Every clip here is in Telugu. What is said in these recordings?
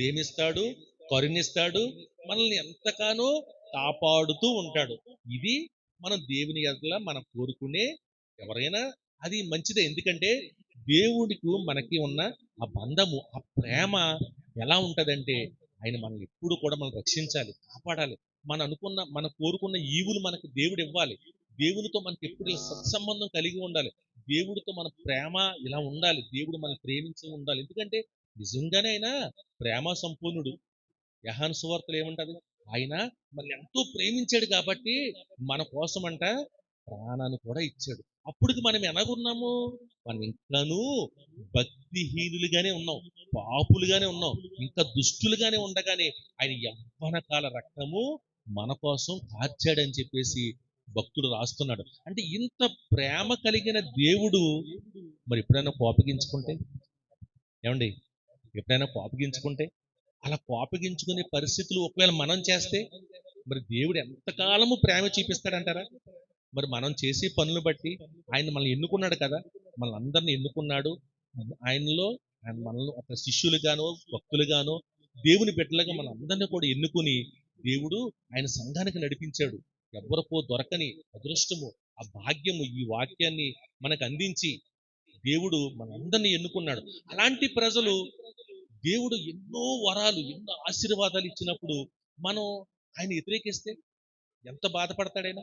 ప్రేమిస్తాడు కరుణిస్తాడు మనల్ని ఎంతగానో కాపాడుతూ ఉంటాడు. ఇది మనం దేవుని ఎదుల మనం కోరుకునే ఎవరైనా అది మంచిదే. ఎందుకంటే దేవుడికి మనకి ఉన్న ఆ బంధము ఆ ప్రేమ ఎలా ఉంటుందంటే ఆయన మనల్ని ఎప్పుడు కూడా మనం రక్షించాలి కాపాడాలి. మనం అనుకున్న మనం కోరుకున్న ఈవులు మనకు దేవుడు ఇవ్వాలి. దేవునితో మనకి ఎప్పుడు సత్సంబంధం కలిగి ఉండాలి. దేవుడితో మన ప్రేమ ఇలా ఉండాలి. దేవుడు మనల్ని ప్రేమించి ఉండాలి. ఎందుకంటే నిజంగానే ఆయన ప్రేమ సంపూర్ణుడు. యహాన్ సువార్తలు ఏమంటది? ఆయన మనల్ని ఎంతో ప్రేమించాడు కాబట్టి మన కోసం అంట ప్రాణాన్ని కూడా ఇచ్చాడు. అప్పటికి మనం ఎలాగున్నాము? మనం ఇంకాను భక్తిహీనులుగానే ఉన్నాం. పాపులుగానే ఉన్నాం. ఇంకా దుష్టులుగానే ఉండగానే ఆయన యవ్వన కాల రక్తము మన కోసం కార్చాడని చెప్పేసి భక్తుడు రాస్తున్నాడు. అంటే ఇంత ప్రేమ కలిగిన దేవుడు మరి ఎప్పుడైనా కోపగించుకుంటే? ఏమండి? ఎప్పుడైనా కోపగించుకుంటే అలా కోపగించుకునే పరిస్థితులు ఒకవేళ మనం చేస్తే మరి దేవుడు ఎంతకాలము ప్రేమ చూపిస్తాడంటారా? మరి మనం చేసే పనులు బట్టి ఆయన మనల్ని ఎన్నుకున్నాడు కదా మనల్ని అందరిని ఎన్నుకున్నాడు. ఆయనలో ఆయన మనల్ని ఒక శిష్యులుగానో భక్తులుగానో దేవుని బిడ్డలుగా మన అందరినీ కూడా ఎన్నుకుని దేవుడు ఆయన సంఘానికి నడిపించాడు. ఎవరికో దొరకని అదృష్టము ఆ భాగ్యము ఈ వాక్యాన్ని మనకు అందించి దేవుడు మనందరినీ ఎన్నుకున్నాడు. అలాంటి ప్రజలు దేవుడు ఎన్నో వరాలు ఎన్నో ఆశీర్వాదాలు ఇచ్చినప్పుడు మనం ఆయన వ్యతిరేకిస్తే ఎంత బాధపడతాడైనా?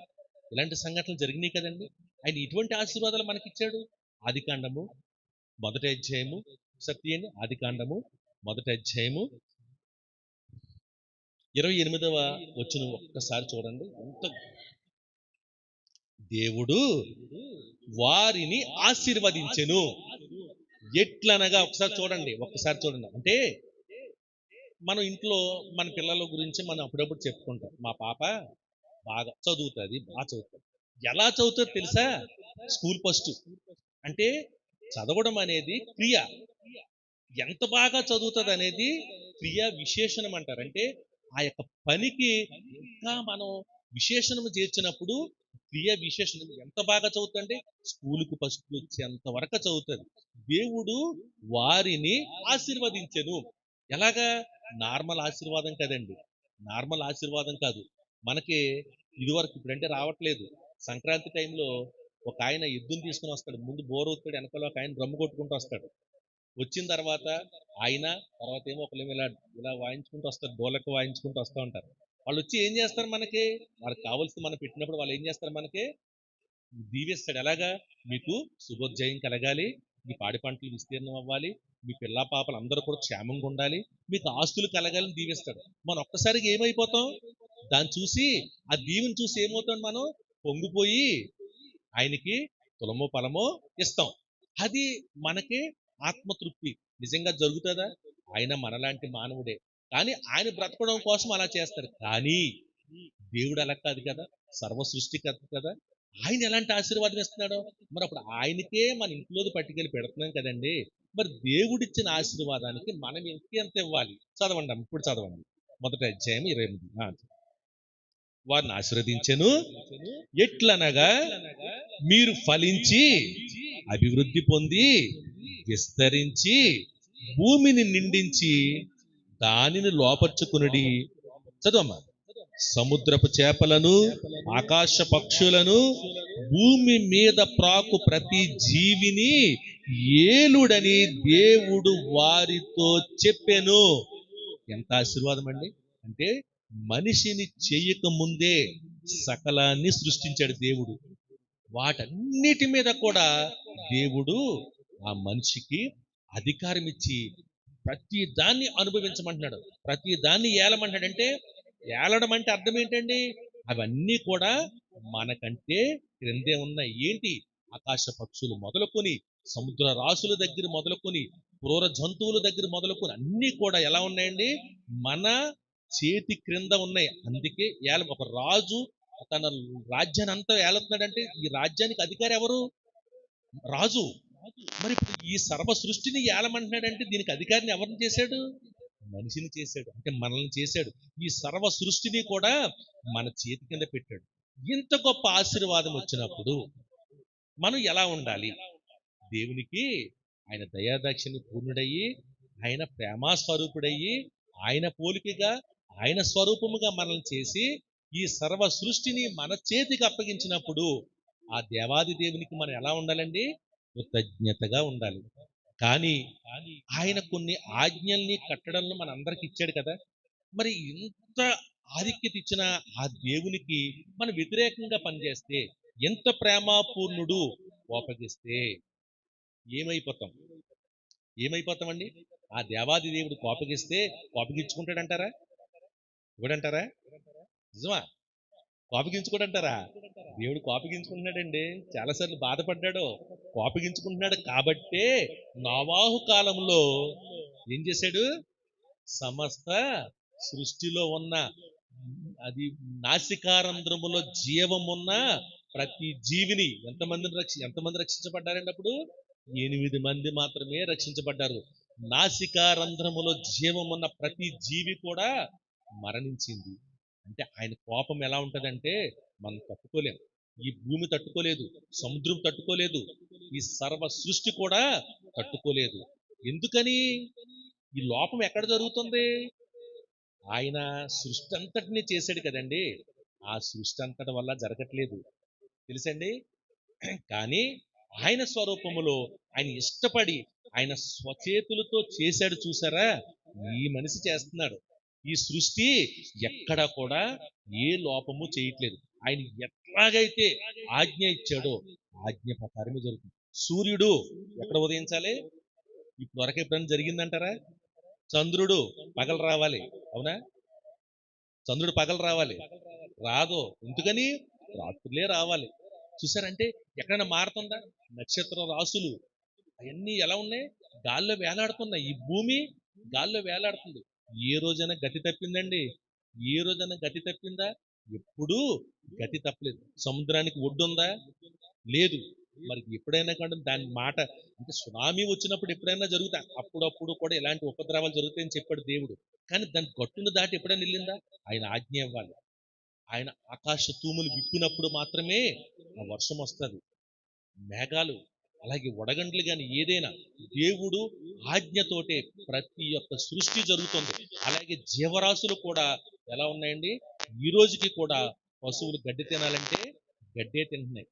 ఇలాంటి సంఘటనలు జరిగినాయి కదండి. ఆయన ఇటువంటి ఆశీర్వాదాలు మనకిచ్చాడు. ఆది కాండము మొదటి అధ్యాయము సత్యండి ఆది కాండము మొదటి అధ్యాయము ఇరవై ఎనిమిదవ వచ్చిన ఒక్కసారి చూడండి. ఎంత దేవుడు వారిని ఆశీర్వదించెను. ఎట్లనగా ఒకసారి చూడండి ఒక్కసారి చూడండి. అంటే మనం ఇంట్లో మన పిల్లల గురించి మనం అప్పుడప్పుడు చెప్పుకుంటాం. మా పాప బాగా చదువుతుంది బాగా చదువుతుంది. ఎలా చదువుతుంది తెలుసా? School first. అంటే చదవడం అనేది క్రియ. ఎంత బాగా చదువుతుంది అనేది క్రియ విశేషణం అంటారు. అంటే ఆ యొక్క పనికి ఇంకా మనం విశేషణం చేర్చినప్పుడు క్రియ విశేషణం ఎంత బాగా చదువుతుంది స్కూలుకు ఫస్ట్ వచ్చేంత వరకు చదువుతుంది దేవుడు వారిని ఆశీర్వదించను. ఎలాగా? నార్మల్ ఆశీర్వాదం కదండి. నార్మల్ ఆశీర్వాదం కాదు. మనకి ఇదివరకు ఇప్పుడంటే రావట్లేదు. సంక్రాంతి టైంలో ఒక ఆయన ఎద్దును తీసుకుని వస్తాడు. ముందు బోర్ అవుతాడు వెనకాల ఒక ఆయన డ్రమ్ము కొట్టుకుంటూ వస్తాడు. వచ్చిన తర్వాత ఆయన తర్వాత ఏమో ఒకళ్ళు ఇలా ఇలా వాయించుకుంటూ వస్తారు. డోలకు వాయించుకుంటూ వస్తూ ఉంటారు. వాళ్ళు వచ్చి ఏం చేస్తారు మనకి? వాళ్ళకి కావాల్సింది మనం పెట్టినప్పుడు వాళ్ళు ఏం చేస్తారు మనకి? దీవిస్తాడు. ఎలాగా? మీకు శుభోజ్జయం కలగాలి మీ పాడి పంటలు విస్తీర్ణం అవ్వాలి మీ పిల్ల పాపలు అందరూ కూడా క్షేమంగా ఉండాలి మీకు ఆస్తులు కలగాలని దీవిస్తాడు. మనం ఒక్కసారిగా ఏమైపోతాం? దాన్ని చూసి ఆ దీవిని చూసి ఏమవుతాం మనం? పొంగిపోయి ఆయనకి తులమో ఫలమో ఇస్తాం. అది మనకి ఆత్మతృప్తి. నిజంగా జరుగుతుందా? ఆయన మనలాంటి మానవుడే. కానీ ఆయన బ్రతకడం కోసం అలా చేస్తారు. కానీ దేవుడు అలా కాదు కదా. సర్వ సృష్టికర్త కదా. ఆయన ఎలాంటి ఆశీర్వాదం ఇస్తున్నాడో? మరి అప్పుడు ఆయనకే మన ఇంట్లోది పట్టుకెళ్ళి పెడుతున్నాం కదండి. మరి దేవుడిచ్చిన ఆశీర్వాదానికి మనం ఇంకెంత ఇవ్వాలి? చదవండి ఇప్పుడు చదవండి. మొదట అధ్యాయం ఇరవై ఎనిమిది. వారిని ఆశీర్వదించను. ఎట్లనగా మీరు ఫలించి అభివృద్ధి పొంది విస్తరించి భూమిని నిండించి దానిని లోపర్చుకునుడి. చదువమ్మా. సముద్రపు చేపలను ఆకాశ పక్షులను భూమి మీద ప్రాకు ప్రతి జీవిని ఏలుడని దేవుడు వారితో చెప్పెను. ఎంత ఆశీర్వాదం అండి అంటే మనిషిని చేయక ముందే సకలాన్ని సృష్టించాడు దేవుడు. వాటన్నిటి మీద కూడా దేవుడు ఆ మనిషికి అధికారం ఇచ్చి ప్రతి దాన్ని అనుభవించమంటున్నాడు. ప్రతి దాన్ని ఏలమంటాడు అంటే ఏలడం అంటే అర్థం ఏంటండి? అవన్నీ కూడా మనకంటే క్రిందే ఉన్నాయి. ఏంటి? ఆకాశ పక్షులు మొదలుకొని సముద్ర రాసుల దగ్గర మొదలుకొని క్రూర జంతువుల దగ్గర మొదలుకొని అన్నీ కూడా ఎలా ఉన్నాయండి? మన చేతి క్రింద ఉన్నాయి. అందుకే ఏల ఒక రాజు తన రాజ్యాన్ని అంతా ఏలుతున్నాడంటే ఈ రాజ్యానికి అధికారి ఎవరు? రాజు. మరి ఇప్పుడు ఈ సర్వ సృష్టిని ఏలమంటున్నాడంటే దీనికి అధికారిని ఎవరిని చేశాడు? మనిషిని చేశాడు. అంటే మనల్ని చేశాడు. ఈ సర్వ సృష్టిని కూడా మన చేతి కింద పెట్టాడు. ఇంత గొప్ప ఆశీర్వాదం వచ్చినప్పుడు మనం ఎలా ఉండాలి? దేవునికి ఆయన దయాదాక్షిణ్య పూర్ణుడయ్యి ఆయన ప్రేమాస్వరూపుడయ్యి ఆయన పోలికగా ఆయన స్వరూపముగా మనల్ని చేసి ఈ సర్వ సృష్టిని మన చేతికి అప్పగించినప్పుడు ఆ దేవాది దేవునికి మనం ఎలా ఉండాలండి? కృతజ్ఞతగా ఉండాలి. కానీ ఆయన కొన్ని ఆజ్ఞల్ని కట్టడంలో మన అందరికి ఇచ్చాడు కదా! మరి ఇంత ఆధిక్యత ఇచ్చిన ఆ దేవునికి మనం వ్యతిరేకంగా పనిచేస్తే ఎంత ప్రేమాపూర్ణుడు కోపగిస్తే ఏమైపోతాం? ఏమైపోతామండి? ఆ దేవాది దేవుడు కోపగిస్తే కోపగించుకుంటాడంటారా? ఇవ్వడంటారా? నిజమా? కోపగించుకోడంటారా? దేవుడు కోపగించుకుంటున్నాడండి. చాలాసార్లు బాధపడ్డాడు. కోపగించుకుంటున్నాడు కాబట్టే నవాహు కాలంలో ఏం చేశాడు? సమస్త సృష్టిలో ఉన్న అది నాసికారంధ్రములో జీవమున్న ప్రతి జీవిని ఎంతమందిని రక్షి ఎంతమంది రక్షించబడ్డారండి అప్పుడు? ఎనిమిది మంది మాత్రమే రక్షించబడ్డారు. నాసికారంధ్రములో జీవమున్న ప్రతి జీవి కూడా మరణించింది. అంటే ఆయన కోపం ఎలా ఉంటుందంటే మనం తట్టుకోలేం. ఈ భూమి తట్టుకోలేదు సముద్రం తట్టుకోలేదు ఈ సర్వ సృష్టి కూడా తట్టుకోలేదు. ఎందుకని? ఈ లోపం ఎక్కడ జరుగుతుంది? ఆయన సృష్టి అంతటిని చేశాడు కదండి. ఆ సృష్టి అంతటి వల్ల జరగట్లేదు. తెలుసండి? కానీ ఆయన స్వరూపములో ఆయన ఇష్టపడి ఆయన స్వచేతులతో చేశాడు చూసారా? ఈ మనిషి చేస్తున్నాడు. ఈ సృష్టి ఎక్కడ కూడా ఏ లోపము చేయట్లేదు. ఆయన ఎట్లాగైతే ఆజ్ఞ ఇచ్చాడో ఆజ్ఞ ప్రకారమే జరుగుతుంది. సూర్యుడు ఎక్కడ ఉదయించాలి? ఇప్పుడు వరకు ఎప్పుడైనా జరిగిందంటారా? చంద్రుడు పగలు రావాలి అవునా? చంద్రుడు పగలు రావాలి. రాదు. ఎందుకని? రాత్రులే రావాలి. చూసారంటే ఎక్కడైనా మారుతుందా? నక్షత్ర రాసులు అవన్నీ ఎలా ఉన్నాయి? గాల్లో వేలాడుతున్నాయి. ఈ భూమి గాల్లో వేలాడుతుంది. ఏ రోజైనా గతి తప్పిందండి. ఏ రోజైనా గతి తప్పిందా? ఎప్పుడూ గతి తప్పలేదు. సముద్రానికి ఒడ్డు ఉందా లేదు. మరి ఎప్పుడైనా కానీ దాని మాట అంటే సునామీ వచ్చినప్పుడు ఎప్పుడైనా జరుగుతా. అప్పుడప్పుడు కూడా ఇలాంటి ఉపద్రవాలు జరుగుతాయని చెప్పాడు దేవుడు. కానీ దాని గట్టును దాటి ఎప్పుడైనా వెళ్ళిందా? ఆయన ఆజ్ఞ ఇవ్వాలి. ఆయన ఆకాశ తూములు విప్పినప్పుడు మాత్రమే ఆ వర్షం వస్తుంది. మేఘాలు అలాగే వడగండ్లు కానీ ఏదైనా దేవుడు ఆజ్ఞతోటే ప్రతి ఒక్క సృష్టి జరుగుతుంది. అలాగే జీవరాశులు కూడా ఎలా ఉన్నాయండి? ఈ రోజుకి కూడా పశువులు గడ్డి తినాలంటే గడ్డే తింటున్నాయి.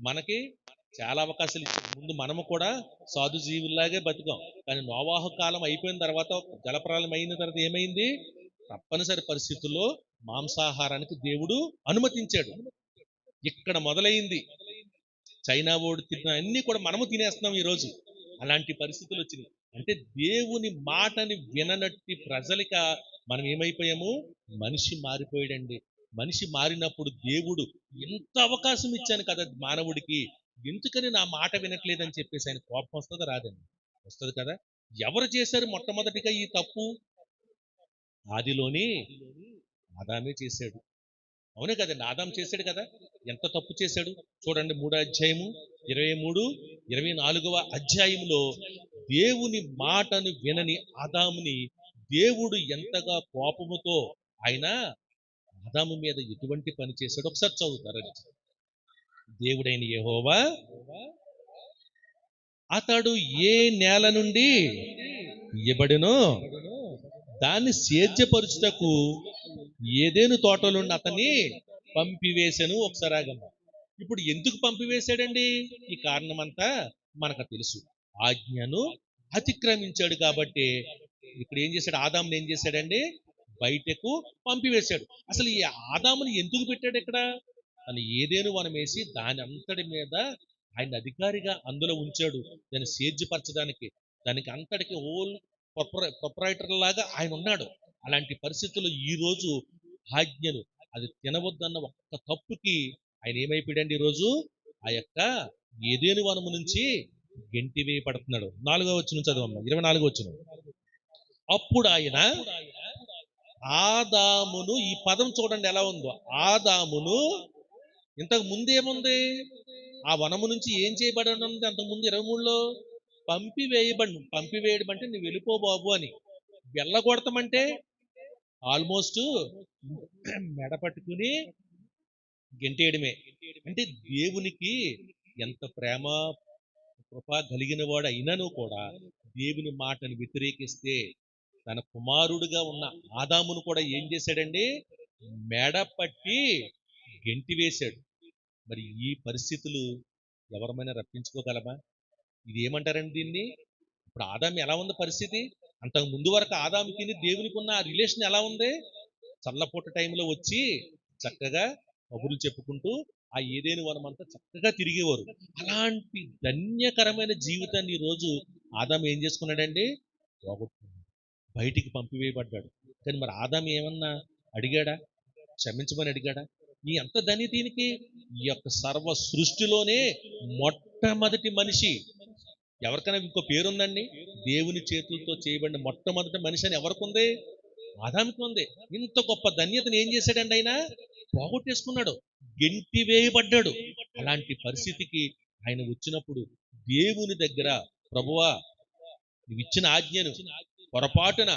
మనకి చాలా అవకాశాలు ఇచ్చారు ముందు మనము కూడా సాధు జీవుల్లాగే బతికాం. కానీ నోవాహ కాలం అయిపోయిన తర్వాత జలప్రాలం అయిన తర్వాత ఏమైంది? తప్పనిసరి పరిస్థితుల్లో మాంసాహారానికి దేవుడు అనుమతించాడు. ఇక్కడ మొదలైంది. చైనా ఓడి తిన్న అన్ని కూడా మనము తినేస్తున్నాం ఈరోజు అలాంటి పరిస్థితులు వచ్చినాయి. అంటే దేవుని మాటని విననట్టి ప్రజలిక మనం ఏమైపోయాము? మనిషి మారిపోయాడండి. మనిషి మారినప్పుడు దేవుడు ఎంత అవకాశం ఇచ్చాను కదా మానవుడికి. ఎందుకని నా మాట వినట్లేదని చెప్పేసి ఆయన కోపం వస్తుందా రాదండి? వస్తుంది కదా. ఎవరు చేశారు మొట్టమొదటిగా ఈ తప్పు? ఆదిలోని ఆదామే చేశాడు. అవునే కదండి ఆదాం చేశాడు కదా. ఎంత తప్పు చేశాడు? చూడండి మూడో అధ్యాయము ఇరవై మూడు ఇరవై నాలుగవ అధ్యాయంలో దేవుని మాటను వినని ఆదాముని దేవుడు ఎంతగా కోపముతో ఆయన ఆదాము మీద ఎటువంటి పని చేశాడు ఒకసారి చదువుతారని దేవుడైన యెహోవా అతడు ఏ నేల నుండి ఇవ్వబడినో దాన్ని సేద్యపరుచుటకు ఏదేను తోటలుండి అతన్ని పంపివేశాను. ఒకసారి ఆగమ్మ ఇప్పుడు ఎందుకు పంపివేశాడండి? ఈ కారణం అంతా మనకు తెలుసు. ఆజ్ఞను అతిక్రమించాడు కాబట్టి ఇక్కడ ఏం చేశాడు? ఆదాముని ఏం చేశాడండి? బయటకు పంపివేశాడు. అసలు ఈ ఆదాముని ఎందుకు పెట్టాడు ఇక్కడ? తను ఏదేను వనం వేసి దాని అంతటి మీద ఆయన అధికారిగా అందులో ఉంచాడు. దాన్ని సేద్యపరచడానికి దానికి అంతటికి ఓల్ ప్రొపరైటర్ లాగా ఆయన ఉన్నాడు. అలాంటి పరిస్థితుల్లో ఈ రోజు ఆజ్ఞను అది తినవద్దన్న ఒక్క తప్పుకి ఆయన ఏమైపోయాడండి ఈరోజు రోజు? ఆ యొక్క ఏదేను వనము నుంచి గెంటి వేయబడుతున్నాడు నాలుగో వచ్చిన చదవమ్మా ఇరవై నాలుగో వచ్చిన. అప్పుడు ఆయన ఆదామును ఈ పదం చూడండి ఎలా ఉందో. ఆదామును ఇంతకు ముందు ఏముంది? ఆ వనము నుంచి ఏం చేయబడి ఉంది? అంతకుముందు ఇరవై మూడులో? పంపివేయబడి పంపివేయడం అంటే నువ్వు వెళ్ళిపో బాబు అని. వెళ్ళగొడతామంటే ఆల్మోస్ట్ మెడ పట్టుకుని గెంటేయడమే. అంటే దేవునికి ఎంత ప్రేమ కృప కలిగిన వాడు అయినను కూడా దేవుని మాటను వ్యతిరేకిస్తే తన కుమారుడుగా ఉన్న ఆదామును కూడా ఏం చేశాడండి? మెడ పట్టి గెంటి వేశాడు. మరి ఈ పరిస్థితులు ఎవరమైనా రప్పించుకోగలమా? ఇది ఏమంటారండి దీన్ని? ఇప్పుడు ఆదాం ఎలా ఉంది పరిస్థితి? అంతకు ముందు వరకు ఆదాముకి దేవునికి ఉన్న ఆ రిలేషన్ ఎలా ఉంది? చల్లపూట టైంలో వచ్చి చక్కగా కబుర్లు చెప్పుకుంటూ ఆ ఏదేని వనం అంతా చక్కగా తిరిగేవారు. అలాంటి ధన్యకరమైన జీవితాన్ని ఈ రోజు ఆదాం ఏం చేసుకున్నాడండి పోగొట్టుకున్నాడు బయటికి పంపివేయబడ్డాడు. కానీ మరి ఆదాం ఏమన్నా అడిగాడా? క్షమించమని అడిగాడా? ఈ అంత ధని దీనికి ఈ యొక్క సర్వ సృష్టిలోనే మొట్టమొదటి మనిషి ఎవరికైనా ఇంకో పేరుందండి? దేవుని చేతులతో చేయబడిన మొట్టమొదటి మనిషి అని ఎవరికి ఉంది? ఆదామికి ఉంది. ఇంత గొప్ప ధన్యతను ఏం చేశాడండి ఆయన? పోగొట్టేసుకున్నాడు. గెంటి వేయబడ్డాడు. అలాంటి పరిస్థితికి ఆయన వచ్చినప్పుడు దేవుని దగ్గర ప్రభువా నువ్వు ఇచ్చిన ఆజ్ఞను పొరపాటున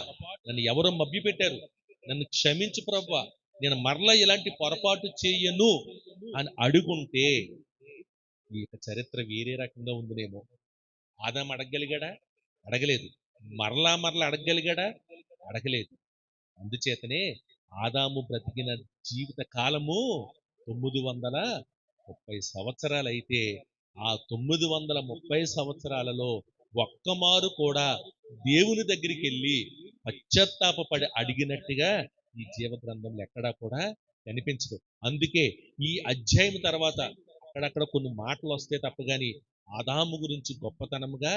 నన్ను ఎవరో మభ్యపెట్టారు. నన్ను క్షమించు ప్రభు నేను మరలా ఇలాంటి పొరపాటు చేయను అని అడుగుంటే ఈ యొక్క చరిత్ర వేరే రకంగా ఉందినేమో. ఆదాం అడగగలిగాడా? అడగలేదు. మరలా మరలా అడగగలిగాడా? అడగలేదు. అందుచేతనే ఆదాము బ్రతికిన జీవిత కాలము తొమ్మిది వందల ముప్పై సంవత్సరాలు అయితే ఆ తొమ్మిది వందల ముప్పై సంవత్సరాలలో ఒక్కమారు కూడా దేవుని దగ్గరికి వెళ్ళి పశ్చాత్తాపపడి అడిగినట్టుగా ఈ జీవ గ్రంథంలో ఎక్కడా కూడా కనిపించదు. అందుకే ఈ అధ్యాయం తర్వాత అక్కడక్కడ కొన్ని మాటలు వస్తే తప్ప కానీ ఆదాము గురించి గొప్పతనముగా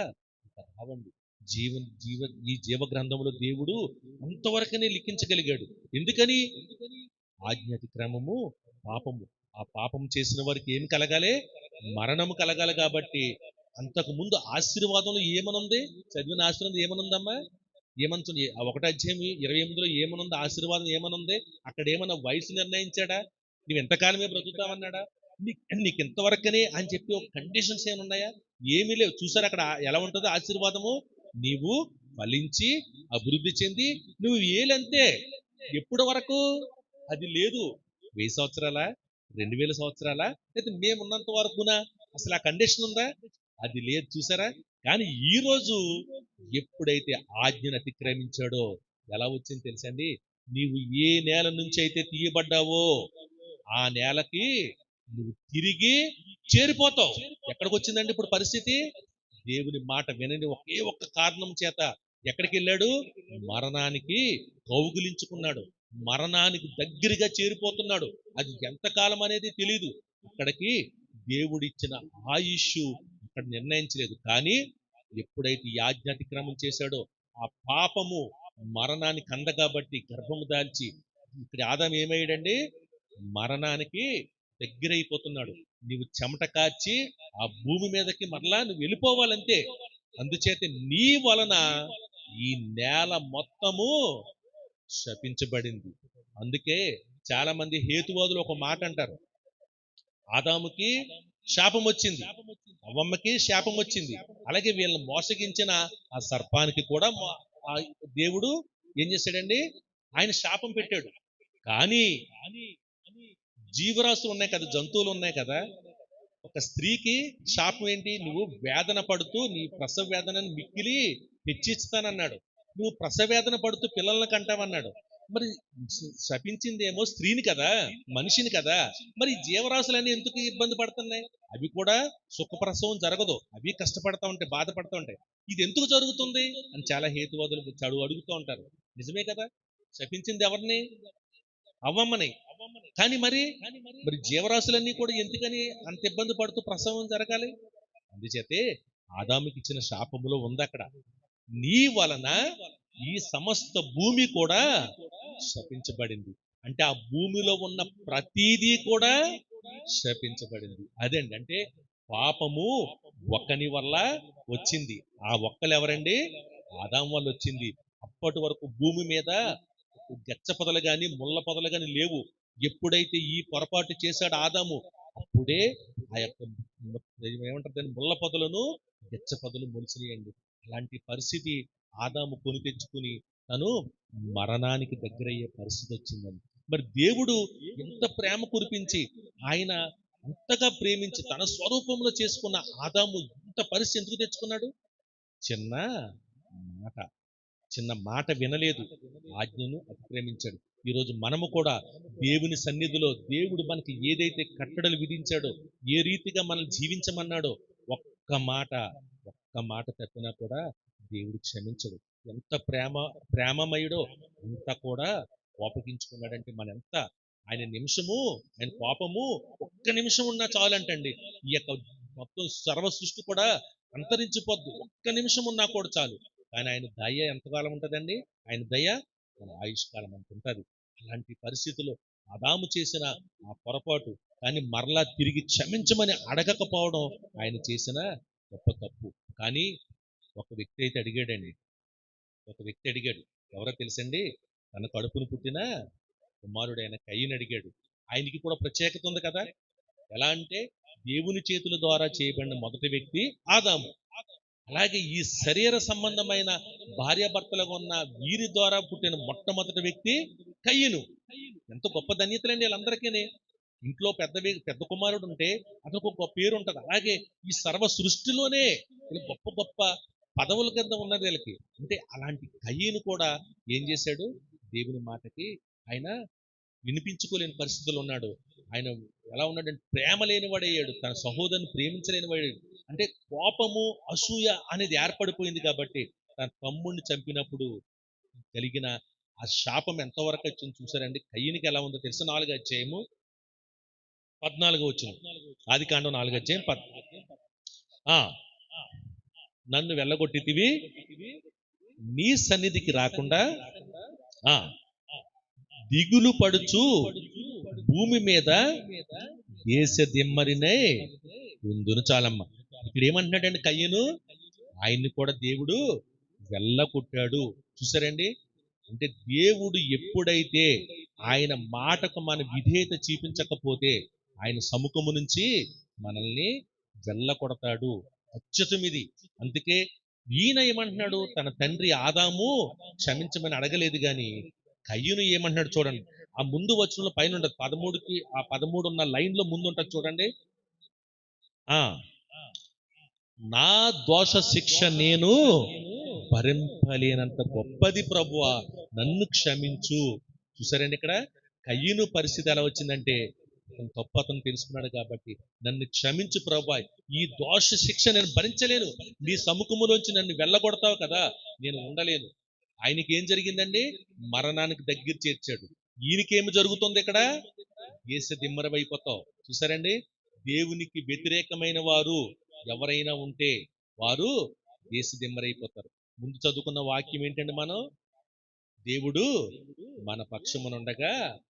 రావండి. జీవ జీవ ఈ జీవ గ్రంథంలో దేవుడు అంతవరకనే లిఖించగలిగాడు. ఎందుకని? ఆజ్ఞాతిక్రమము పాపము. ఆ పాపం చేసిన వారికి ఏం కలగాలి? మరణము కలగాలి కాబట్టి. అంతకు ముందు ఆశీర్వాదంలో ఏమనుంది? చదివిన ఆశీర్వాదం ఏమనుందమ్మా? ఏమనుంది ఆ ఒకటి అధ్యాయం ఇరవై ఎనిమిదిలో ఏమనుంది? ఆశీర్వాదం ఏమనుంది? అక్కడ ఏమన్నా వయసు నిర్ణయించాడా? నువ్వు ఎంతకాలమే బ్రతుకుతావన్నాడా? నీకు ఇంతవరకనే అని చెప్పి ఒక కండిషన్స్ ఏమున్నాయా? ఉన్నాయా ఏమీ లేవు. చూసారు అక్కడ ఎలా ఉంటుందో ఆశీర్వాదము? నీవు ఫలించి అభివృద్ధి చెంది నువ్వు ఏలంతే ఎప్పుడు వరకు? అది లేదు. వెయ్యి సంవత్సరాలా? రెండు వేల సంవత్సరాలా? లేదా మేమున్నంత వరకునా? అసలు ఆ కండిషన్ ఉందా? అది లేదు. చూసారా? కానీ ఈ రోజు ఎప్పుడైతే ఆజ్ఞను అతిక్రమించాడో ఎలా వచ్చింది తెలుసండి నీవు ఏ నేల నుంచి అయితే తీయబడ్డావో ఆ నేలకి నువ్వు తిరిగి చేరిపోతావు. ఎక్కడికి వచ్చిందండి ఇప్పుడు పరిస్థితి? దేవుని మాట వినని ఒకే ఒక్క కారణం చేత ఎక్కడికి వెళ్ళాడు మరణానికి కౌగులించుకున్నాడు. మరణానికి దగ్గరగా చేరిపోతున్నాడు. అది ఎంతకాలం అనేది తెలియదు అక్కడికి దేవుడిచ్చిన ఆయుష్ అక్కడ నిర్ణయించలేదు. కానీ ఎప్పుడైతే ఈ చేశాడో ఆ పాపము మరణానికి అందగాబట్టి గర్భము దాల్చి ఇక్కడ ఆదాం ఏమయ్యాడండి? మరణానికి దగ్గరైపోతున్నాడు. నీవు చెమట కాచి ఆ భూమి మీదకి మరలా నువ్వు వెళ్ళిపోవాలంతే అందుచేత నీ వలన ఈ నేల మొత్తము శపించబడింది. అందుకే చాలా మంది హేతువాదులు ఒక మాట అంటారు. ఆదాముకి శాపం వచ్చింది. అవ్వమ్మకి శాపం వచ్చింది. అలాగే వీళ్ళని మోసగించిన ఆ సర్పానికి కూడా ఆ దేవుడు ఏం చేశాడండి? ఆయన శాపం పెట్టాడు. కానీ జీవరాశులు ఉన్నాయి కదా జంతువులు ఉన్నాయి కదా ఒక స్త్రీకి శాపం ఏంటి? నువ్వు వేదన పడుతూ నీ ప్రసవ వేదనని మిక్కిలి హెచ్చిస్తానన్నాడు. నువ్వు ప్రసవ వేదన పడుతూ పిల్లల్ని కంటావన్నాడు. మరి శపించిందేమో స్త్రీని కదా మనిషిని కదా మరి జీవరాశులన్నీ ఎందుకు ఇబ్బంది పడుతున్నాయి? అవి కూడా సుఖప్రసవం జరగదు. అవి కష్టపడతా ఉంటాయి బాధపడతా ఉంటాయి. ఇది ఎందుకు జరుగుతుంది? అని చాలా హేతువాదులు చదువు అడుగుతూ ఉంటారు. నిజమే కదా? శపించింది ఎవరిని? అవ్వమ్మని కానీ మరి మరి జీవరాశులన్నీ కూడా ఎందుకని అంత ఇబ్బంది పడుతూ ప్రసవం జరగాలి? అందుచేతే ఆదాముకి ఇచ్చిన శాపములో ఉంది అక్కడ. నీ వలన ఈ సమస్త భూమి కూడా శపించబడింది. అంటే ఆ భూమిలో ఉన్న ప్రతీదీ కూడా శపించబడింది. అదండి? అంటే పాపము ఒక్కని వల్ల వచ్చింది. ఆ ఒక్కలు ఎవరండి ఆదాం వల్ల వచ్చింది. అప్పటి వరకు భూమి మీద గచ్చ పొదలు కానీ ముళ్ళ పొదలు కానీ లేవు. ఎప్పుడైతే ఈ పొరపాటు చేశాడు ఆదాము అప్పుడే ఆ యొక్క ఏమంటారు దాన్ని ముళ్ళ పొదలను గచ్చ పొదలు మొలిచినాయండి. అలాంటి పరిస్థితి ఆదాము కొని తెచ్చుకుని తను మరణానికి దగ్గరయ్యే పరిస్థితి వచ్చిందండి. మరి దేవుడు ఎంత ప్రేమ కురిపించి ఆయన అంతగా ప్రేమించి తన స్వరూపంలో చేసుకున్న ఆదాము ఇంత పరిస్థితి ఎందుకు తెచ్చుకున్నాడు? చిన్న మాట. చిన్న మాట వినలేదు. ఆజ్ఞను అతిక్రమించాడు. ఈరోజు మనము కూడా దేవుని సన్నిధిలో దేవుడు మనకి ఏదైతే కట్టడలు విధించాడో ఏ రీతిగా మనల్ని జీవించమన్నాడో ఒక్క మాట ఒక్క మాట తప్పినా కూడా దేవుడు క్షమించడు. ఎంత ప్రేమ ప్రేమమయుడో అంత కూడా కోపగించుకున్నాడంటే మన ఎంత ఆయన నిమిషము ఆయన కోపము ఒక్క నిమిషం ఉన్నా చాలంటండి. ఈ యొక్క మొత్తం సర్వ సృష్టి కూడా అంతరించిపోద్దు. ఒక్క నిమిషం ఉన్నా కూడా చాలు. కానీ ఆయన దయ ఎంతకాలం ఉంటుందండి ఆయన దయ మన ఆయుష్కాలం అంత ఉంటుంది. అలాంటి పరిస్థితుల్లో అదాము చేసిన ఆ పొరపాటు కానీ మరలా తిరిగి క్షమించమని అడగకపోవడం ఆయన చేసిన గొప్ప తప్పు. కానీ ఒక వ్యక్తి అయితే అడిగాడండి. ఒక వ్యక్తి అడిగాడు. ఎవరో తెలుసండి? తన కడుపును పుట్టిన కుమారుడైన కయ్యని అడిగాడు. ఆయనకి కూడా ప్రత్యేకత ఉంది కదా? ఎలా అంటే దేవుని చేతుల ద్వారా చేయబడిన మొదటి వ్యక్తి ఆదాము. అలాగే ఈ శరీర సంబంధమైన భార్యాభర్తలుగా ఉన్న వీరి ద్వారా పుట్టిన మొట్టమొదటి వ్యక్తి కయ్యను. ఎంత గొప్ప ధన్యతలండి వీళ్ళందరికీ ఇంట్లో పెద్ద వ్యక్తి పెద్ద కుమారుడు ఉంటే అతనికి ఒక పేరు ఉంటుంది. అలాగే ఈ సర్వ సృష్టిలోనే గొప్ప గొప్ప పదవుల కింద ఉన్నది వీళ్ళకి. అంటే అలాంటి కయ్యను కూడా ఏం చేశాడు? దేవుని మాటకి ఆయన వినిపించుకోలేని పరిస్థితులు ఉన్నాడు. ఆయన ఎలా ఉన్నాడంటే ప్రేమ లేనివాడయ్యాడు. తన సహోదరుని ప్రేమించలేని వాడు అంటే కోపము అసూయ అనేది ఏర్పడిపోయింది కాబట్టి తన తమ్ముడిని చంపినప్పుడు కలిగిన ఆ శాపం ఎంతవరకు వచ్చింది చూసారండి కయ్యనికి ఎలా ఉందో తెలుసు? నాలుగు అధ్యాయము పద్నాలుగు వచ్చిన ఆది కాండం నాలుగు అధ్యాయం పద్ ఆ, నన్ను వెళ్ళగొట్టితివి నీ సన్నిధికి రాకుండా ఆ. దిగులు పడుచు భూమి మీద దేశ దిమ్మరినే ఉందును చాలమ్మ. ఇక్కడ ఏమంటున్నాడండి కయ్యను? ఆయన్ని కూడా దేవుడు వెళ్ళగొట్టాడు చూసారండి అంటే దేవుడు ఎప్పుడైతే ఆయన మాటకు మన విధేయత చూపించకపోతే ఆయన సముఖము నుంచి మనల్ని వెళ్ళకొడతాడు అత్యుతం ఇది అందుకే ఈయన ఏమంటున్నాడు? తన తండ్రి ఆదాము క్షమించమని అడగలేదు కానీ కయ్యును ఏమంటున్నాడు చూడండి. ఆ ముందు వచ్చిన పైన ఉండదు. పదమూడుకి ఆ పదమూడు ఉన్న లైన్లో ముందు ఉంటుంది చూడండి. ఆ నా దోష శిక్ష నేను భరింపలేనంత గొప్పది ప్రభువ నన్ను క్షమించు. చూసారండి ఇక్కడ? కయ్యను పరిస్థితి ఎలా వచ్చిందంటే అతను తప్పు అతను తెలుసుకున్నాడు కాబట్టి నన్ను క్షమించు ప్రభా ఈ దోష శిక్ష నేను భరించలేను. నీ సముఖములోంచి నన్ను వెళ్ళగొడతావు కదా నేను ఉండలేను. ఆయనకి ఏం జరిగిందండి? మరణానికి దగ్గర చేర్చాడు. ఈయనకేమి జరుగుతుంది ఇక్కడ? దేశ దిమ్మరమైపోతావు. చూసారండి? దేవునికి వ్యతిరేకమైన వారు ఎవరైనా ఉంటే వారు దేశ దిమ్మరైపోతారు. ముందు చదువుకున్న వాక్యం ఏంటండి మనం? దేవుడు మన పక్షమునుండగా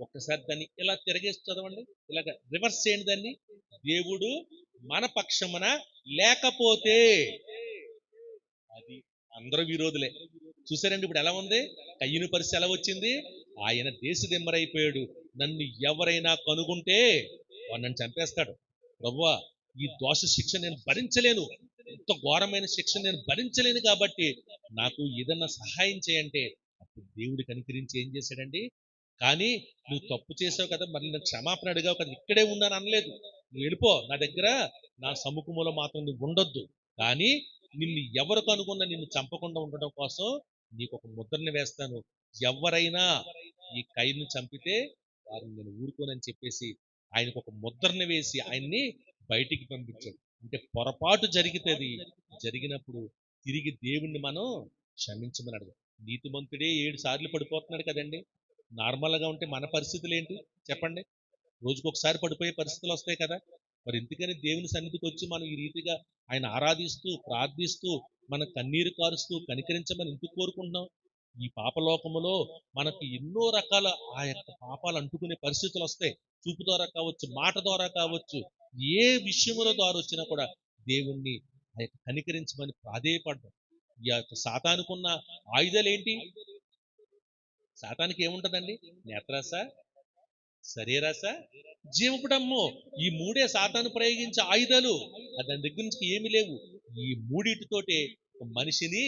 ఒక్కసారి దాన్ని ఇలా తిరగేసి చదవండి. ఇలాగ రివర్స్ చేయండి దాన్ని. దేవుడు మన పక్షమున లేకపోతే అది అందరూ విరోధులే. చూసారండి ఇప్పుడు ఎలా ఉంది? కయ్యను పరిస్థితి ఎలా వచ్చింది? ఆయన దేశ దిమ్మరైపోయాడు. నన్ను ఎవరైనా కనుగొంటే వాడు నన్ను చంపేస్తాడు. ప్రభువా ఈ దోష శిక్ష నేను భరించలేను. ఇంత ఘోరమైన శిక్ష నేను భరించలేను కాబట్టి నాకు ఏదన్నా సహాయం చేయంటే అప్పుడు దేవుడు కనికరించి ఏం చేశాడండి? కానీ నువ్వు తప్పు చేసావు కదా మరి నేను క్షమాపణ అడిగావు కదా ఇక్కడే ఉన్నాను అనలేదు. నువ్వు వెళ్ళిపో నా దగ్గర నా సముఖములో మాత్రం నువ్వు ఉండొద్దు. కానీ నిన్ను ఎవరు కనుగొన్నా నిన్ను చంపకుండా ఉండడం కోసం నీకు ఒక ముద్రని వేస్తాను. ఎవరైనా ఈ కైను చంపితే వారిని నేను ఊరుకోనని చెప్పేసి ఆయనకు ఒక ముద్రని వేసి ఆయన్ని బయటికి పంపించాడు అంటే పొరపాటు జరిగితేది జరిగినప్పుడు తిరిగి దేవుణ్ణి మనం క్షమించమని అడగ. నీతిమంతుడే ఏడు సార్లు పడిపోతున్నాడు కదండి. నార్మల్గా ఉంటే మన పరిస్థితులు ఏంటి చెప్పండి. రోజుకు ఒకసారి పడిపోయే పరిస్థితులు వస్తాయి కదా. మరి ఎందుకని దేవుని సన్నిధికి వచ్చి మనం ఈ రీతిగా ఆయన ఆరాధిస్తూ ప్రార్థిస్తూ మన కన్నీరు కారుస్తూ కనికరించమని ఎందుకు కోరుకుంటున్నాం? ఈ పాపలోకములో మనకు ఎన్నో రకాల ఆ యొక్క పాపాలు అంటుకునే పరిస్థితులు వస్తాయి చూపు ద్వారా కావచ్చు మాట ద్వారా కావచ్చు ఏ విషయముల ద్వారా వచ్చినా కూడా దేవుణ్ణి ఆ యొక్క కనికరించమని ప్రాధేయపడ్డం. ఈ యొక్క సాతానుకున్న ఆయుధాలు ఏంటి సాతానికి ఏముంటదండి? నేత్రాస? శరీరాస? జీవపుడమ్ము ఈ మూడే సాతాను ప్రయోగించే ఆయుధాలు. దాని దగ్గర నుంచి ఏమి లేవు. ఈ మూడిటితోటే మనిషిని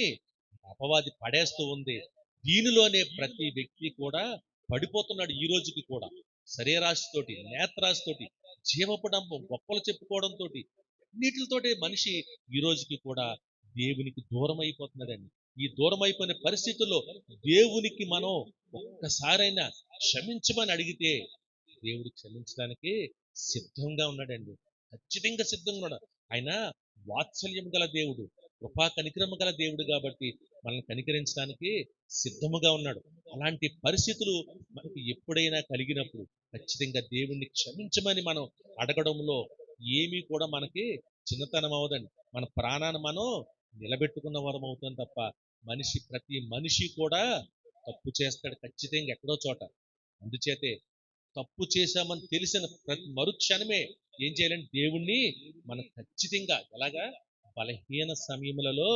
అపవాది పడేస్తూ ఉంది. దీనిలోనే ప్రతి వ్యక్తి కూడా పడిపోతున్నాడు ఈ రోజుకి కూడా. శరీరాశితోటి నేత్రాశితోటి జీవపుడంబం గొప్పలు చెప్పుకోవడంతో వీటితోటి మనిషి ఈ రోజుకి కూడా దేవునికి దూరం అయిపోతున్నాడండి ఈ దూరం అయిపోయిన పరిస్థితుల్లో దేవునికి మనం ఒక్కసారైనా క్షమించమని అడిగితే దేవుడు క్షమించడానికి సిద్ధంగా ఉన్నాడండి. ఖచ్చితంగా సిద్ధంగా ఉన్నాడు. ఆయన వాత్సల్యం గల దేవుడు కృపా కనిక్రమ గల దేవుడు కాబట్టి మనల్ని కనికరించడానికి సిద్ధముగా ఉన్నాడు. అలాంటి పరిస్థితులు మనకు ఎప్పుడైనా కలిగినప్పుడు ఖచ్చితంగా దేవుణ్ణి క్షమించమని మనం అడగడంలో ఏమీ కూడా మనకి చిన్నతనం అవదండి. మన ప్రాణాన్ని మనం నిలబెట్టుకున్న వరం అవుతాం తప్ప మనిషి ప్రతి మనిషి కూడా తప్పు చేస్తాడు ఖచ్చితంగా ఎక్కడో చోట. అందుచేతే తప్పు చేశామని తెలిసిన ప్రతి మరుక్షణమే ఏం చేయాలంటే దేవుణ్ణి మనం ఖచ్చితంగా ఎలాగా బలహీన సమయములలో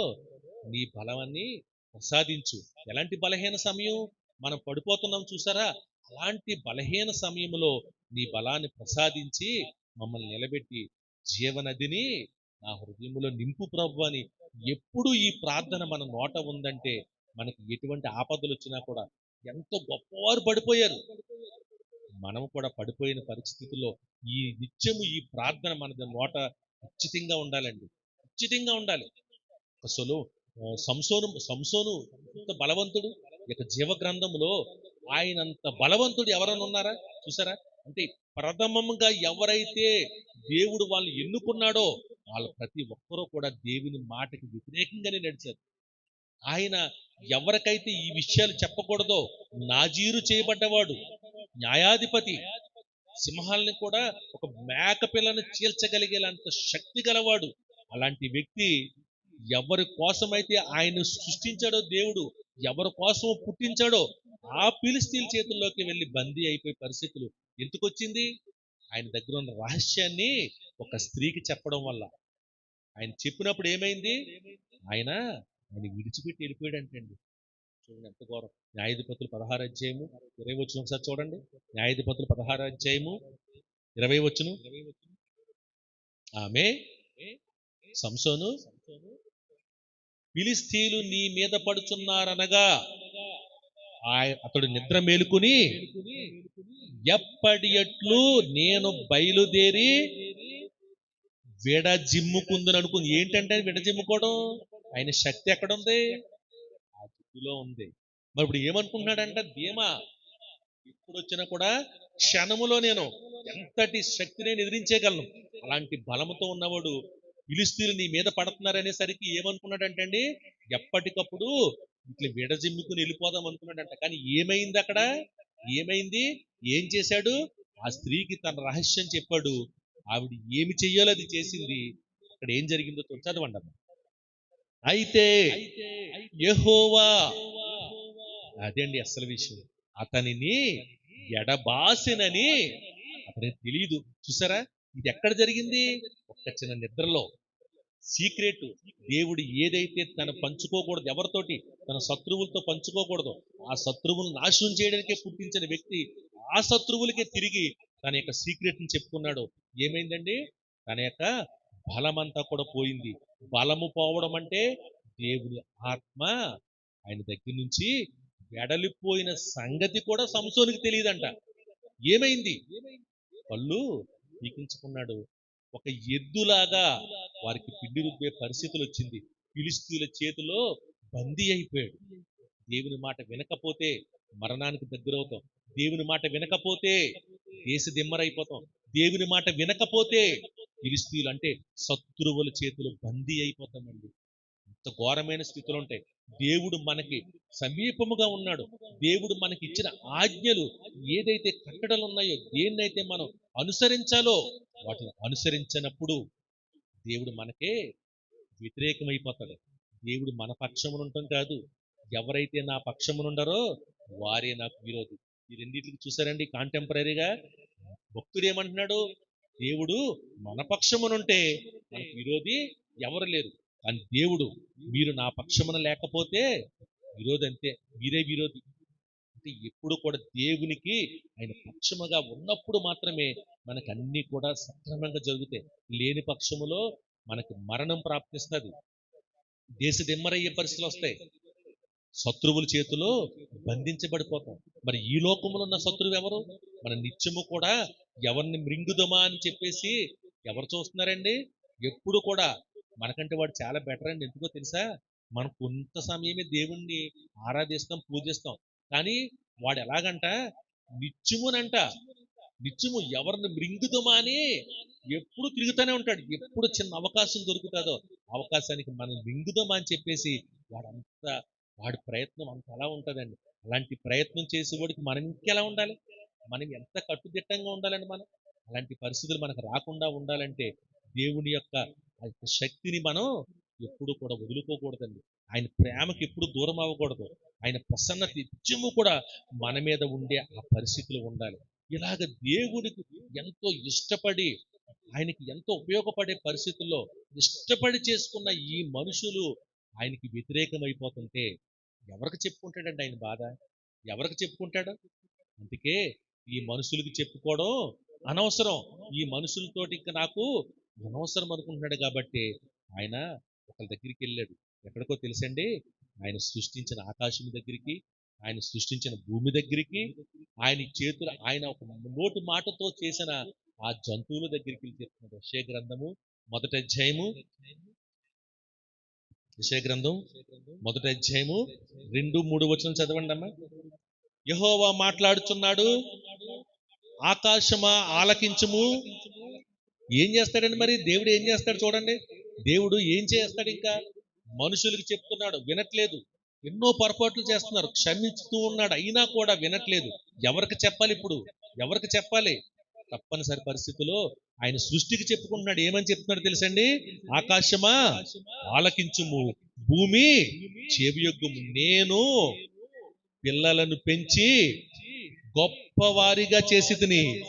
నీ బలమని ప్రసాదించు. ఎలాంటి బలహీన సమయం? మనం పడిపోతున్నాం చూసారా? అలాంటి బలహీన సమయంలో నీ బలాన్ని ప్రసాదించి మమ్మల్ని నిలబెట్టి జీవనదిని నా హృదయంలో నింపు ప్రభు అని ఎప్పుడు ఈ ప్రార్థన మన నోట ఉందంటే మనకి ఎటువంటి ఆపదలు వచ్చినా కూడా ఎంతో గొప్పవారు పడిపోయారు. మనం కూడా పడిపోయిన పరిస్థితుల్లో ఈ నిత్యము ఈ ప్రార్థన మన నోట ఖచ్చితంగా ఉండాలండి. ఖచ్చితంగా ఉండాలి. అసలు సంసోను సంసోను ఎంత బలవంతుడు? ఇక జీవ గ్రంథంలో ఆయనంత బలవంతుడు ఎవరైనా ఉన్నారా? చూసారా? అంటే ప్రథమంగా ఎవరైతే దేవుడు వాళ్ళు ఎన్నుకున్నాడో వాళ్ళు ప్రతి ఒక్కరూ కూడా దేవుని మాటకి వ్యతిరేకంగానే నడిచారు. ఆయన ఎవరికైతే ఈ విషయాలు చెప్పకూడదో నాజీరు చేయబడ్డవాడు న్యాయాధిపతి సింహాలని కూడా ఒక మేక పిల్లని అంత శక్తి గలవాడు అలాంటి వ్యక్తి ఎవరి కోసమైతే ఆయన సృష్టించాడో దేవుడు ఎవరి కోసం పుట్టించాడో ఆ పిలిస్తీన్ చేతుల్లోకి వెళ్ళి బందీ అయిపోయే పరిస్థితులు ఎందుకు వచ్చింది ఆయన దగ్గర ఉన్న రహస్యాన్ని ఒక స్త్రీకి చెప్పడం వల్ల. ఆయన చెప్పినప్పుడు ఏమైంది? ఆయన ఆయన విడిచిపెట్టి వెళ్ళిపోయాడంటండి. చూడండి ఎంత ఘోరం. న్యాయాధిపతులు పదహారు అధ్యాయము ఇరవై వచ్చిన ఒకసారి చూడండి. న్యాయాధిపతులు పదహారు అధ్యాయము ఇరవై వచ్చును ఆమె సంసోను ఫిలిస్తీన్లు నీ మీద పడుచున్నారనగా ఆయ- అతడు నిద్ర మేలుకుని ఎప్పటి ఎట్లు నేను బయలుదేరి విడజిమ్ముకుందని అనుకుంది. ఏంటంటే విడజిమ్ముకోవడం? ఆయన శక్తి ఎక్కడ ఉంది ఆ చుట్టులో ఉంది. మరి ఇప్పుడు ఏమనుకుంటున్నాడంట ధీమా ఇప్పుడు వచ్చినా కూడా క్షణములో నేను ఎంతటి శక్తి నేను ఎదిరించేయగలను అలాంటి బలముతో ఉన్నవాడు పిలుస్తీలు నీ మీద పడుతున్నారనేసరికి ఏమనుకున్నాడంటే అండి ఎప్పటికప్పుడు ఇట్లా విడజిమ్ముకుని వెళ్ళిపోదాం అనుకున్నాడంట. కానీ ఏమైంది అక్కడ? ఏమైంది? ఏం చేశాడు? ఆ స్త్రీకి తన రహస్యం చెప్పాడు. ఆవిడ ఏమి చెయ్యాలో అది చేసింది. అక్కడ ఏం జరిగిందో చదవండి అమ్మ. అయితే యెహోవా అదే అండి అసలు విషయం. అతనిని ఎడబాసినని అతనికి తెలియదు. చూసారా? ఇది ఎక్కడ జరిగింది? ఒక్క చిన్న నిద్రలో. సీక్రెట్. దేవుడు ఏదైతే తను పంచుకోకూడదు ఎవరితోటి? తన శత్రువులతో పంచుకోకూడదు. ఆ శత్రువులను నాశనం చేయడానికే పుట్టించిన వ్యక్తి ఆ శత్రువులకే తిరిగి తన యొక్క సీక్రెట్ని చెప్పుకున్నాడు. ఏమైందండి? తన యొక్క బలమంతా కూడా పోయింది. బలము పోవడం అంటే దేవుని ఆత్మ ఆయన దగ్గర నుంచి వెడలిపోయిన సంగతి కూడా సంసోనికి తెలియదంట. ఏమైంది? కళ్ళు పీకించుకున్నాడు. ఒక ఎద్దులాగా వారికి పిండి రుబ్బే పరిస్థితులు వచ్చింది ఫిలిస్తీన్ల చేతిలో బందీ అయిపోయాడు. దేవుని మాట వినకపోతే మరణానికి దగ్గరవుతాం. దేవుని మాట వినకపోతే దేశ దిమ్మరైపోతాం. దేవుని మాట వినకపోతే ఫిలిస్తీన్లు అంటే శత్రువుల చేతులు బందీ అయిపోతామండి. ఎంత ఘోరమైన స్థితులు ఉంటాయి దేవుడు మనకి సమీపముగా ఉన్నాడు. దేవుడు మనకి ఇచ్చిన ఆజ్ఞలు ఏదైతే కట్టడలు ఉన్నాయో దేన్నైతే మనం అనుసరించాలో వాటిని అనుసరించినప్పుడు దేవుడు మనకే వ్యతిరేకమైపోతాడు. దేవుడు మన పక్షమున ఉండటం కాదు. ఎవరైతే నా పక్షమునుండరో వారే నాకు విరోధి. ఈ రెండింటికి చూసారండి కాంటెంపరీగా భక్తుడు ఏమంటున్నాడు దేవుడు మన పక్షమునుంటే మనకు విరోధి ఎవరు లేరు. కానీ దేవుడు మీరు నా పక్షమున లేకపోతే విరోధి అంతే మీరే విరోధి. అంటే ఎప్పుడు కూడా దేవునికి ఆయన పక్షముగా ఉన్నప్పుడు మాత్రమే మనకు అన్ని కూడా సక్రమంగా జరుగుతాయి. లేని పక్షములో మనకి మరణం ప్రాప్తిస్తుంది. దేశ దిమ్మరయ్యే పరిస్థితులు వస్తాయి. శత్రువుల చేతిలో బంధించబడిపోతాం. మరి ఈ లోకంలో ఉన్న శత్రువు ఎవరు? మన నిత్యము కూడా ఎవరిని మృంగుదమా అని చెప్పేసి ఎవరు చూస్తున్నారండి? ఎప్పుడు కూడా మనకంటే వాడు చాలా బెటర్ అండి ఎందుకో తెలుసా? మనం కొంత సమయమే దేవుణ్ణి ఆరాధిస్తాం పూజిస్తాం. కానీ వాడు ఎలాగంట? నిత్యమునంట. నిత్యము ఎవరిని మృంగుదమా అని ఎప్పుడు తిరుగుతూనే ఉంటాడు. ఎప్పుడు చిన్న అవకాశం దొరుకుతుందో అవకాశానికి మనం మింగుదామా అని చెప్పేసి వాడంత వాడి ప్రయత్నం అంత అలా ఉంటుందండి. అలాంటి ప్రయత్నం చేసేవాడికి మనం ఇంకెలా ఉండాలి? మనం ఎంత కట్టుదిట్టంగా ఉండాలండి మనం? అలాంటి పరిస్థితులు మనకు రాకుండా ఉండాలంటే దేవుని యొక్క ఆ యొక్క శక్తిని మనం ఎప్పుడు కూడా వదులుకోకూడదండి. ఆయన ప్రేమకి ఎప్పుడు దూరం అవ్వకూడదు. ఆయన ప్రసన్నత నిత్యము కూడా మన మీద ఉండే ఆ పరిస్థితులు ఉండాలి. ఇలాగ దేవుడికి ఎంతో ఇష్టపడి ఆయనకి ఎంతో ఉపయోగపడే పరిస్థితుల్లో ఇష్టపడి చేసుకున్న ఈ మనుషులు ఆయనకి వ్యతిరేకమైపోతుంటే ఎవరికి చెప్పుకుంటాడండి ఆయన బాధ? ఎవరికి చెప్పుకుంటాడు? అందుకే ఈ మనుషులకి చెప్పుకోవడం అనవసరం. ఈ మనుషులతోటి ఇంకా నాకు అనవసరం అనుకుంటున్నాడు కాబట్టి ఆయన ఒకరి దగ్గరికి వెళ్ళాడు. ఎక్కడికో తెలుసండి? ఆయన సృష్టించిన ఆకాశం దగ్గరికి ఆయన సృష్టించిన భూమి దగ్గరికి ఆయన చేతులు ఆయన ఒక నోటి మాటతో చేసిన ఆ జంతువుల దగ్గరికి వెళ్ళి చెప్తున్నాడు. విషయ గ్రంథము మొదటి అధ్యాయము విషయ గ్రంథం మొదటి అధ్యాయము రెండు మూడు వచనం చదవండి అమ్మా. యహోవా మాట్లాడుచున్నాడు ఆకాశమా ఆలకించము ఏం చేస్తాడండి మరి? దేవుడు ఏం చేస్తాడు చూడండి. దేవుడు ఏం చేస్తాడు ఇంకా? మనుషులకు చెప్తున్నాడు వినట్లేదు. ఎన్నో పొరపాట్లు చేస్తున్నారు. క్షమిస్తూ ఉన్నాడు. అయినా కూడా వినట్లేదు. ఎవరికి చెప్పాలి ఇప్పుడు? ఎవరికి చెప్పాలి? తప్పనిసరి పరిస్థితిలో ఆయన సృష్టికి చెప్పుకుంటున్నాడు. ఏమని చెప్తున్నాడు తెలుసండి? ఆకాశమా? ఆలకించుము. భూమి? చెవియొగ్గుము. నేను పిల్లలను పెంచి గొప్పవారిగా చేసి తిని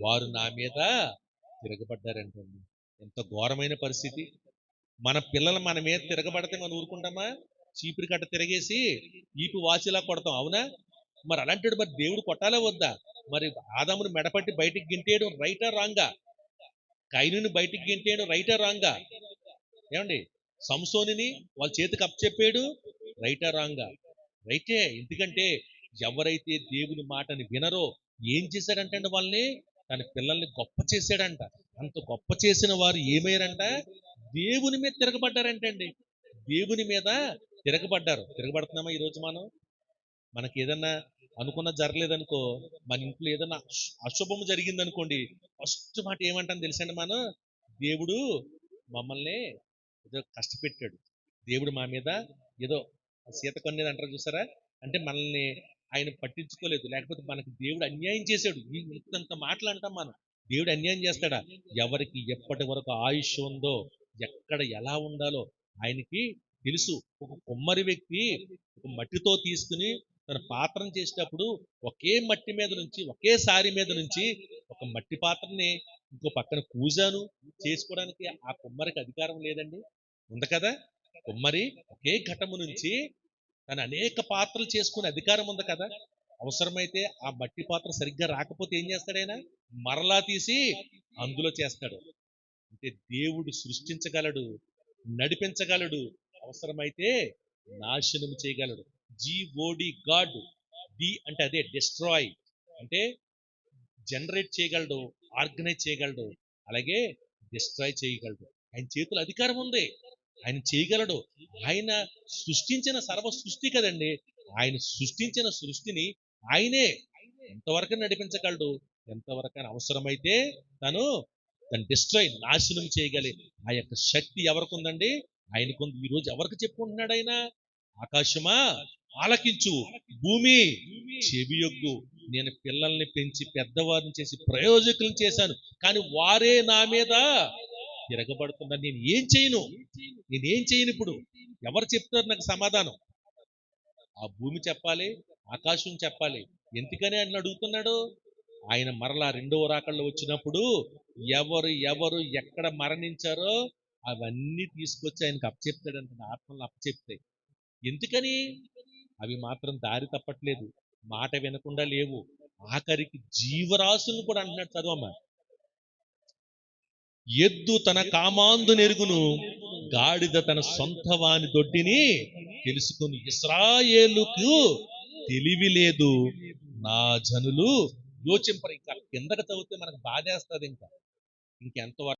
వారు నా మీద తిరగబడ్డారంటండి. ఎంత ఘోరమైన పరిస్థితి. మన పిల్లలు మన మీద తిరగబడితే మనం ఊరుకుంటామా? చీపురు కట్ట తిరగేసి ఈపు వాచిలా కొడతాం. అవునా? మరి అలాంటి మరి దేవుడు కొట్టాలే వద్దా? మరి ఆదామును మెడపట్టి బయటికి గింటేయడం రైటా రాంగా? కైనుని బయటికి గింటేయడం రైటా రాంగా? ఏమండి? సంసోనిని వాళ్ళ చేతికి అప్పచెప్పాడు రైటా రాంగా? రైటే. ఎందుకంటే ఎవరైతే దేవుని మాటని వినరో ఏం చేశాడంటే వాళ్ళని? తన పిల్లల్ని గొప్ప చేశాడంట. అంత గొప్ప చేసిన వారు ఏమయ్యారంట? దేవుని మీద తిరగబడ్డారంటండి. దేవుని మీద తిరగబడ్డారు. తిరగబడుతున్నామా ఈరోజు మనం? మనకి ఏదన్నా అనుకున్న జరగలేదనుకో మన ఇంట్లో ఏదన్నా అశుభం జరిగింది అనుకోండి ఫస్ట్ మాట ఏమంటాను తెలుసండి మనం? దేవుడు మమ్మల్ని ఏదో కష్టపెట్టాడు. దేవుడు మా మీద ఏదో సీత కొనేది అంటారు చూసారా? అంటే మనల్ని ఆయన పట్టించుకోలేదు. లేకపోతే మనకి దేవుడు అన్యాయం చేశాడు. ఈ ఇంతంత మాటలు అంటాం మనం. దేవుడు అన్యాయం చేస్తాడా? ఎవరికి ఎప్పటి వరకు ఆయుష్ ఉందో ఎక్కడ ఎలా ఉండాలో ఆయనకి తెలుసు. ఒక కుమ్మరి వ్యక్తి ఒక మట్టితో తీసుకుని తన పాత్రం చేసేటప్పుడు ఒకే మట్టి మీద నుంచి ఒకేసారి మీద నుంచి ఒక మట్టి పాత్రని ఇంకో పక్కన కూజాను చేసుకోవడానికి ఆ కుమ్మరికి అధికారం లేదండి. ఉంది కదా? కుమ్మరి ఒకే ఘటము నుంచి కానీ అనేక పాత్రలు చేసుకునే అధికారం ఉంది కదా. అవసరమైతే ఆ మట్టి పాత్ర సరిగ్గా రాకపోతే ఏం చేస్తాడైనా మరలా తీసి అందులో చేస్తాడు. అంటే దేవుడు సృష్టించగలడు నడిపించగలడు అవసరమైతే నాశనం చేయగలడు. జిఓడి గాడ్ డి అంటే అదే డిస్ట్రాయ్ అంటే జనరేట్ చేయగలడు ఆర్గనైజ్ చేయగలడు అలాగే డిస్ట్రాయ్ చేయగలడు. ఆయన చేతులు అధికారం ఉంది. ఆయన చేయగలడు. ఆయన సృష్టించిన సర్వ సృష్టి కదండి. ఆయన సృష్టించిన సృష్టిని ఆయనే ఎంతవరకు నడిపించగలడు? ఎంతవరకు అవసరమైతే తను తను డిస్ట్రాయ్ నాశనం చేయగలి. ఆ యొక్క శక్తి ఎవరికి ఉందండి ఆయనకు ఉంది ఈ రోజు ఎవరికి చెప్పుకుంటున్నాడు ఆయన ఆకాశమా? ఆలకించు. భూమి. చెవియొగ్గు నేను పిల్లల్ని పెంచి పెద్దవారిని చేసి ప్రయోజకులను చేశాను. కానీ వారే నా మీద తిరగబడుతున్నారు నేను ఏం చేయను? నేనేం చేయను ఇప్పుడు? ఎవరు చెప్తారు నాకు సమాధానం? ఆ భూమి చెప్పాలి ఆకాశం చెప్పాలి. ఎందుకని ఆయన అడుగుతున్నాడు? ఆయన మరలా రెండవ రాకల్లో వచ్చినప్పుడు ఎవరు ఎవరు ఎక్కడ మరణించారో అవన్నీ తీసుకొచ్చి ఆయనకు అప్పచెప్తాడంట. ఆత్మలు అప్పచెప్తాయి ఎందుకని? అవి మాత్రం దారి తప్పట్లేదు. మాట వినకుండా లేవు. ఆఖరికి జీవరాశులను కూడా అంటున్నాడు చదవమ్మా. ఎద్దు తన కామాందు నెరుగును గాడిద తన సొంత వాని దొడ్డిని తెలుసుకుని ఇస్రాయేలుకు తెలివి లేదు. నా జనులు యోచింపరు ఇంకా. కిందకి చదివితే మనకు బాధేస్తుంది ఇంకా. ఇంకెంతవరకు